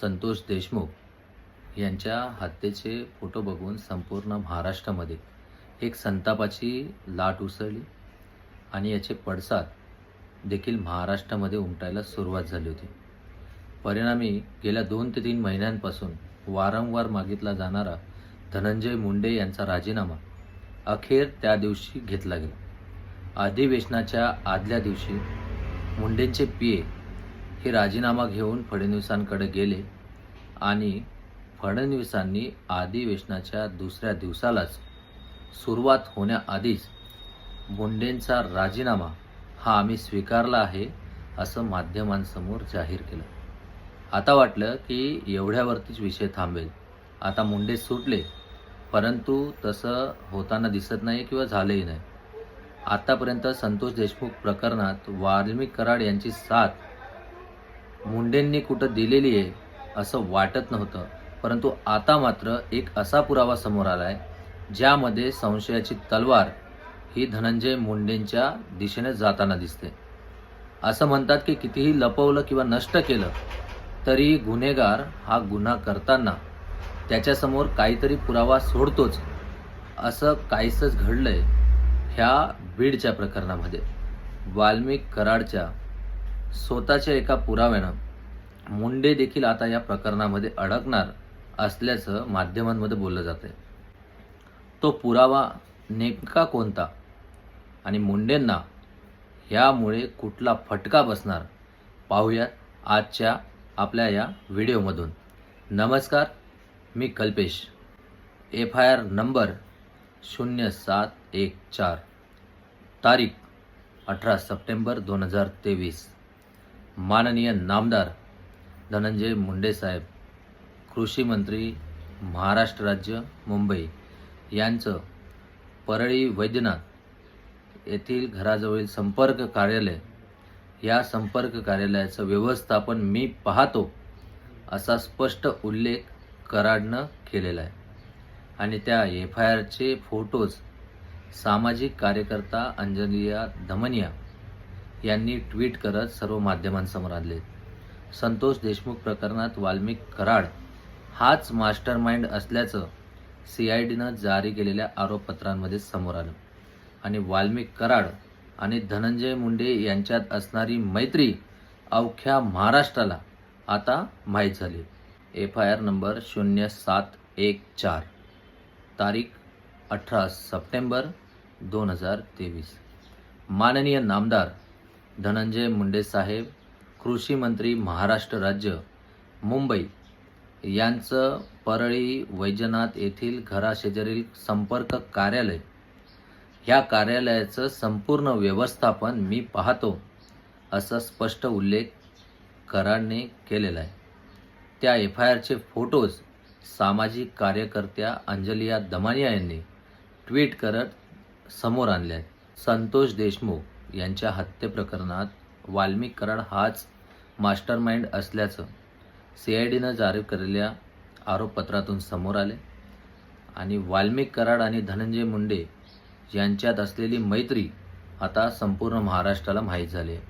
संतोष देशमुख यांच्या हत्येचे फोटो बघून संपूर्ण महाराष्ट्रामध्ये एक संतापाची लाट उसळली आणि याचे पडसाद देखील महाराष्ट्रामध्ये उमटायला सुरुवात झाली होती. परिणामी गेल्या दोन ते तीन महिन्यांपासून वारंवार मागितला जाणारा धनंजय मुंडे यांचा राजीनामा अखेर त्या दिवशी घेतला गेला. अधिवेशनाच्या आदल्या दिवशी मुंडेंचे पिये हे राजीनामा घेऊन फडणवीसांकडे गेले आणि फडणवीसांनी अधिवेशनाच्या दुसऱ्या दिवसालाच सुरुवात होण्याआधीच मुंडेंचा राजीनामा हा आम्ही स्वीकारला आहे असं माध्यमांसमोर जाहीर केलं. आता वाटलं की एवढ्यावरतीच विषय थांबेल. आता मुंडे सुटले परंतु तसं होताना दिसत नाही किंवा झालंही नाही. आत्तापर्यंत संतोष देशमुख प्रकरणात वाल्मिक कराड यांची साथ मुंडेंनी कुठं दिलेली आहे असं वाटत नव्हतं. परंतु आता मात्र एक असा पुरावा समोर आला आहे ज्यामध्ये संशयाची तलवार ही धनंजय मुंडेंच्या दिशेने जाताना दिसते. असं म्हणतात की कितीही लपवलं किंवा नष्ट केलं तरी गुन्हेगार हा गुन्हा करताना त्याच्यासमोर काहीतरी पुरावा सोडतोच असं काहीसंच घडलंय ह्या बीडच्या प्रकरणामध्ये. वाल्मिक कराडच्या स्वतःच्या एका पुराव्यानं मुंडे देखील आता या प्रकरणामध्ये अडकणार असल्याचं माध्यमांमध्ये बोललं जातंय. तो पुरावा नेमका कोणता? आणि मुंडेंना ह्यामुळे कुठला फटका बसणार? पाहूयात आजच्या आपल्या या व्हिडिओमधून. नमस्कार मी Kalpesh. F I R number शून्य सात एक चार. तारीख अठरा सप्टेंबर दोन हजार तेवीस. माननीय नामदार धनंजय मुंडे साहेब कृषी मंत्री महाराष्ट्र राज्य मुंबई. यांचं परळी वैद्यनाथ येथील घराजवळील संपर्क कार्यालय या संपर्क कार्यालयाचं व्यवस्थापन मी पाहतो असा स्पष्ट उल्लेख कराडनं केलेला आहे. आणि त्या एफ आय आरचे फोटोज सामाजिक कार्यकर्ता अंजलिया धमनिया यांनी ट्विट करत सर्व माध्यमांसमोर आणले संतोष देशमुख प्रकरणात वाल्मिक कराड हाच मास्टर माइंड असल्याचं सी आय डीनं जारी केलेल्या आरोपपत्रांमध्ये समोर आलं. आणि वाल्मिक कराड आणि धनंजय मुंडे यांच्यात असणारी मैत्री अवख्या महाराष्ट्राला आता माहीत झाली. एफ आय आर नंबर शून्य सात एक चार. तारीख अठरा सप्टेंबर दोन हजार तेवीस. माननीय नामदार धनंजय मुंडे साहेब कृषी मंत्री महाराष्ट्र राज्य मुंबई. यांचं परळी वैजनाथ येथील घराशेजारील संपर्क कार्यालय. ह्या कार्यालयाचं संपूर्ण व्यवस्थापन मी पाहतो असा स्पष्ट उल्लेख कराडने केलेला आहे. त्या एफ आय आरचे फोटोज सामाजिक कार्यकर्त्या अंजलिया दमानिया यांनी ट्विट करत समोर आणले आहेत. संतोष देशमुख यांच्या हत्ये प्रकरणात वाल्मिक कराड हाच मास्टर माइंड असल्याचं सी आय डीनं जारी केलेल्या आरोपपत्रातून समोर आले. आणि वाल्मिक कराड आणि धनंजय मुंडे यांच्यात असलेली मैत्री आता संपूर्ण महाराष्ट्राला माहीत झाली आहे.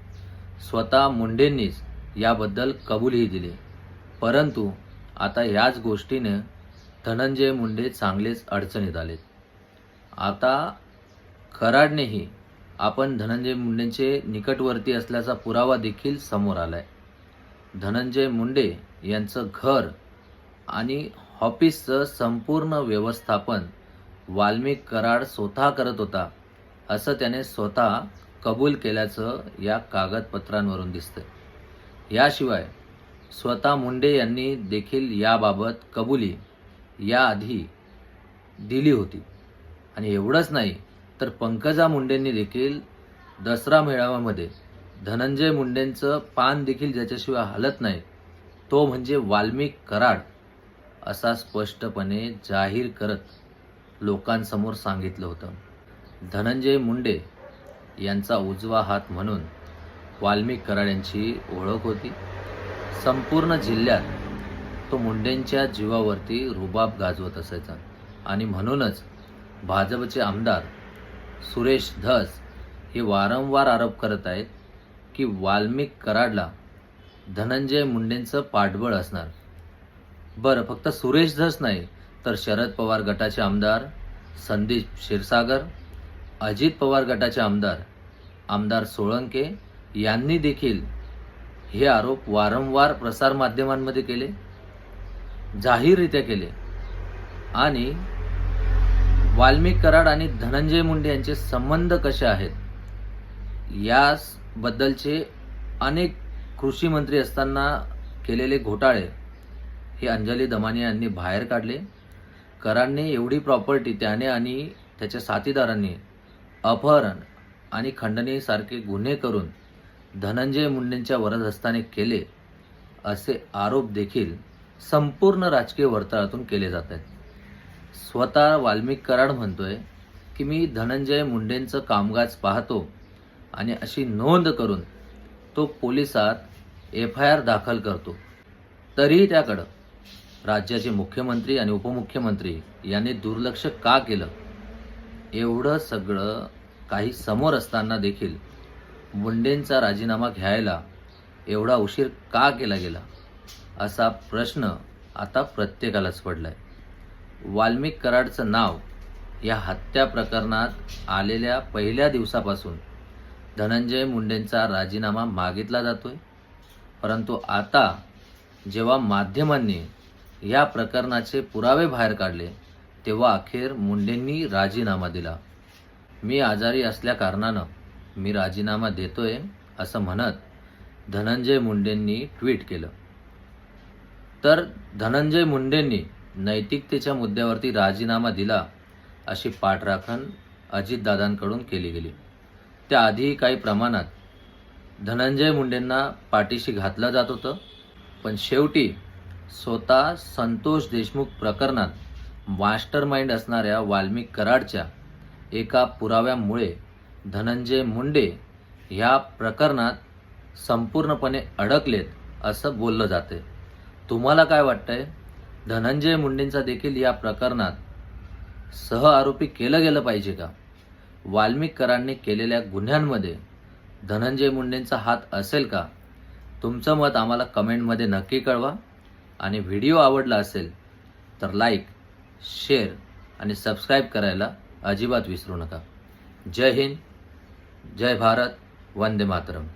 स्वतः मुंडेंनीच याबद्दल कबूलही दिली परंतु आता याच गोष्टीने धनंजय मुंडे चांगलेच अडचणीत आलेत. आता कराडनेही आपण धनंजय मुंडेंचे निकटवर्ती असल्याचा पुरावा देखील समोर आला आहे धनंजय मुंडे यांचं घर आणि ऑफिसचं संपूर्ण व्यवस्थापन वाल्मिक कराड स्वतः करत होता असं त्याने स्वतः कबूल केल्याचं या कागदपत्रांवरून दिसतंय. याशिवाय स्वतः मुंडे यांनी देखील याबाबत कबुली याआधी दिली होती. आणि एवढंच नाही तर पंकजा मुंडेंनी देखील दसरा मेळाव्यामध्ये धनंजय मुंडेंचं पान देखील ज्याच्याशिवाय हलत नाही तो म्हणजे वाल्मिक कराड असा स्पष्टपणे जाहीर करत लोकांसमोर सांगितलं होतं. धनंजय मुंडे यांचा उजवा हात म्हणून वाल्मिक कराड यांची ओळख होती. संपूर्ण जिल्ह्यात तो मुंडेंच्या जीवावरती रुबाब गाजवत असायचा आणि म्हणूनच भाजपचे आमदार सुरेश धस हे वारंवार आरोप करत आहेत की वाल्मिक कराडला धनंजय मुंडेंचं पाठबळ असणार. बरं फक्त सुरेश धस नाही तर शरद पवार गटाचे आमदार संदीप क्षीरसागर अजित पवार गटाचे आमदार आमदार सोळंके यांनी देखील हे आरोप वारंवार प्रसारमाध्यमांमध्ये केले जाहीररित्या केले. आणि वाल्मिक कराड आणि धनंजय मुंडे यांचे संबंध कसे आहेत? यास बद्दलचे अनेक कृषी मंत्री असताना केलेले घोटाळे हे अंजली दमानी यांनी बाहेर काढले. करांनी एवढी प्रॉपर्टी त्याने आणि त्याच्या साथीदारांनी अपहरण आणि खंडणीसारखे गुन्हे करून धनंजय मुंडेंच्या वरदहस्ताने केले असे आरोप देखील संपूर्ण राजकीय वर्तुळातून केले जात आहेत. स्वतः वाल्मिक कराड म्हणतोय की मी धनंजय मुंडेंचं कामकाज पाहतो आणि अशी नोंद करून तो पोलिसात एफ आय आर दाखल करतो. तरीही त्याकडं राज्याचे मुख्यमंत्री आणि उपमुख्यमंत्री यांनी दुर्लक्ष का केलं? एवढं सगळं काही समोर असताना देखील मुंडेंचा राजीनामा घ्यायला एवढा उशीर का केला गेला? असा प्रश्न आता प्रत्येकालाच पडला आहे वाल्मिक कराडचं नाव या हत्या प्रकरणात आलेल्या पहिल्या दिवसापासून धनंजय मुंडेंचा राजीनामा मागितला जातोय. परंतु आता जेव्हा माध्यमांनी या प्रकरणाचे पुरावे बाहेर काढले तेव्हा अखेर मुंडेंनी राजीनामा दिला. मी आजारी असल्या कारणानं मी राजीनामा देतोय असं म्हणत धनंजय मुंडेंनी ट्विट केलं. तर धनंजय मुंडेंनी नैतिकतेच्या मुद्द्यावरती राजीनामा दिला अशी पाठराखण अजितदादांकडून केली गेली. त्याआधीही काही प्रमाणात धनंजय मुंडेंना पाठीशी घातलं जात होतं पण शेवटी स्वतः संतोष देशमुख प्रकरणात मास्टर माइंड असणाऱ्या वाल्मिक कराडच्या एका पुराव्यामुळे धनंजय मुंडे ह्या प्रकरणात संपूर्णपणे अडकलेत असं बोललं जाते तुम्हाला काय वाटतंय? धनंजय मुंडेंचा देखील या प्रकरणात सह आरोपी केलं गेलं पाहिजे का? वाल्मिकरांनी केलेल्या गुन्ह्यांमध्ये धनंजय मुंडेंचा हात असेल का? तुमचं मत आम्हाला कमेंटमध्ये नक्की कळवा. आणि व्हिडिओ आवडला असेल तर लाईक शेअर आणि सबस्क्राईब करायला अजिबात विसरू नका. जय हिंद जय भारत वंदे मातरम.